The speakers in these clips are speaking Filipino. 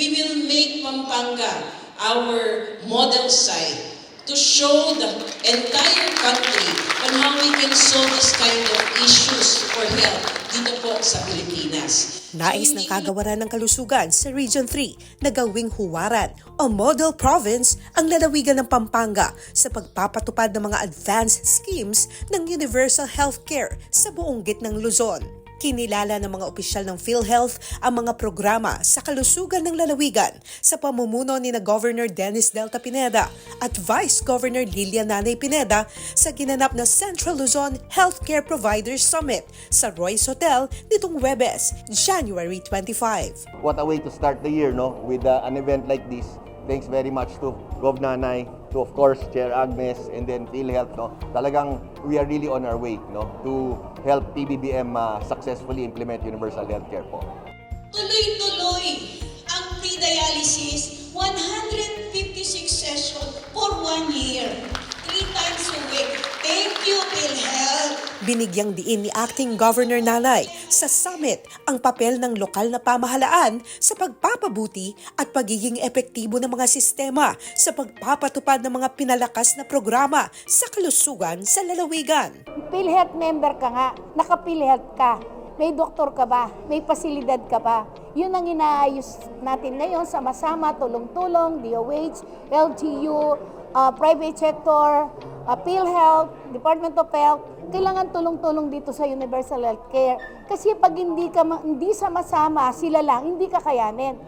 We will make Pampanga our model site to show the entire country on how we can solve this kind of issues for health dito po sa Pilipinas. Nais ng kagawaran ng kalusugan sa Region 3 na gawing huwaran o model province ang lalawigan ng Pampanga sa pagpapatupad ng mga advanced schemes ng universal healthcare sa buong gitnang Luzon. Kinilala ng mga opisyal ng PhilHealth ang mga programa sa kalusugan ng lalawigan. Sa pamumuno ni na Governor Dennis Delta Pineda at Vice Governor Lilian Nanay Pineda sa ginanap na Central Luzon Healthcare Providers Summit sa Royce Hotel nitong Webes, January 25. what a way to start the year no? With uh, an event like this thanks very much to Gov Nanay to of course Chair Agnes and then PhilHealth no? Talagang we are really on our way no? To help PBBM uh, successfully implement universal healthcare po. Tuloy-tuloy Binigyang diin ni Acting Governor Nanay sa summit ang papel ng lokal na pamahalaan sa pagpapabuti at pagiging epektibo ng mga sistema sa pagpapatupad ng mga pinalakas na programa sa kalusugan sa lalawigan. PhilHealth member ka nga, naka-PhilHealth ka, may doktor ka ba, may pasilidad ka ba. Yun ang inaayos natin ngayon, sama-sama, tulong-tulong, DOH, LGU, uh, private sector, uh, PhilHealth, Department of Health, kailangan tulong-tulong dito sa universal health care. Kasi pag hindi, ka, hindi sama-sama, sila lang, hindi kakayanin.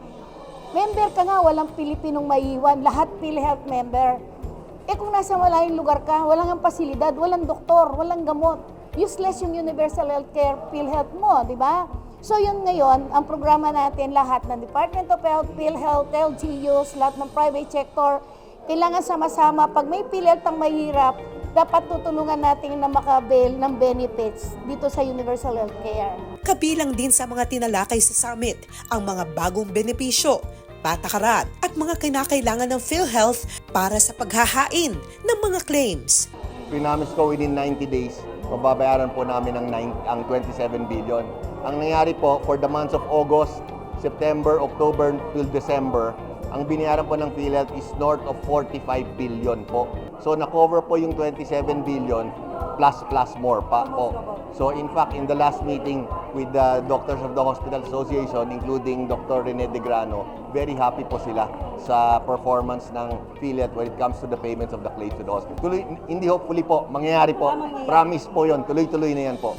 Member ka nga, walang Pilipinong maiiwan, lahat PhilHealth member. Eh kung nasa malayong lugar ka, walang ang pasilidad, walang doktor, walang gamot. Useless yung universal healthcare, PhilHealth mo, di ba? So yun ngayon, ang programa natin lahat ng Department of Health, PhilHealth, LGUs, lahat ng private sector, kailangan sama-sama. Pag may PhilHealth ang mahirap, dapat tutulungan natin na makabail ng benefits dito sa universal healthcare. Kabilang din sa mga tinalakay sa summit ang mga bagong benepisyo, patakaran at mga kinakailangan ng PhilHealth para sa paghahain ng mga claims. Pinamis ko within 90 days mababayaran po namin ang, 9, ang 27 billion. Ang nangyari po for the months of August, September, October till December, ang binayaran po ng PhilHealth is north of 45 billion po. So na-cover po yung 27 billion plus plus more pa po. So in fact, in the last meeting with the doctors of the Hospital Association, including Dr. Rene De Grano, very happy po sila sa performance ng PhilHealth when it comes to the payments of the claims to the hospital. Tuloy, hindi hopefully po, mangyayari po. Promise po yon tuloy-tuloy na yan po.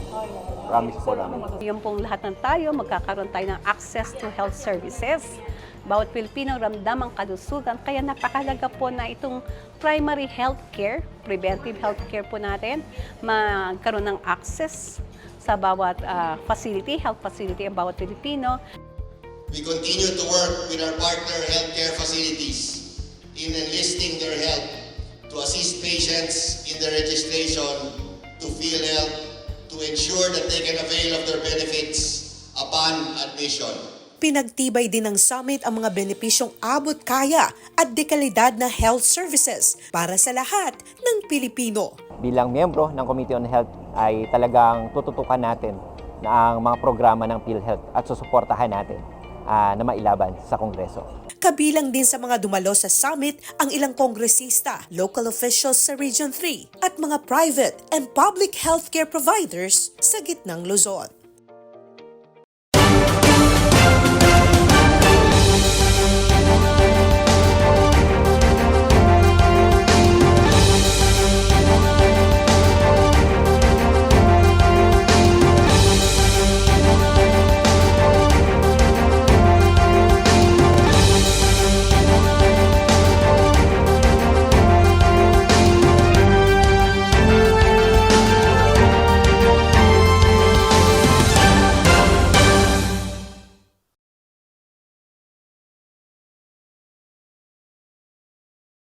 Promise po namin. Yung pong lahat ng tayo, magkakaroon tayo ng access to health services. Bawat Pilipino ramdam ang kalusugan, kaya napakalaga po na itong primary health care, preventive health care po natin, magkaroon ng access sa bawat ah, facility, health facility ang bawat Pilipino. We continue to work with our partner healthcare facilities in enlisting their help to assist patients in their registration to PhilHealth to ensure that they can avail of their benefits upon admission. Pinagtibay din ng summit ang mga benepisyong abot kaya at dekalidad na health services para sa lahat ng Pilipino. bilang miyembro ng Committee on Health ay talagang tututukan natin na ang mga programa ng PhilHealth at susuportahan natin ah, na mailaban sa Kongreso. Kabilang din sa mga dumalo sa summit ang ilang kongresista, local officials sa Region 3 at mga private and public healthcare providers sa gitnang Luzon.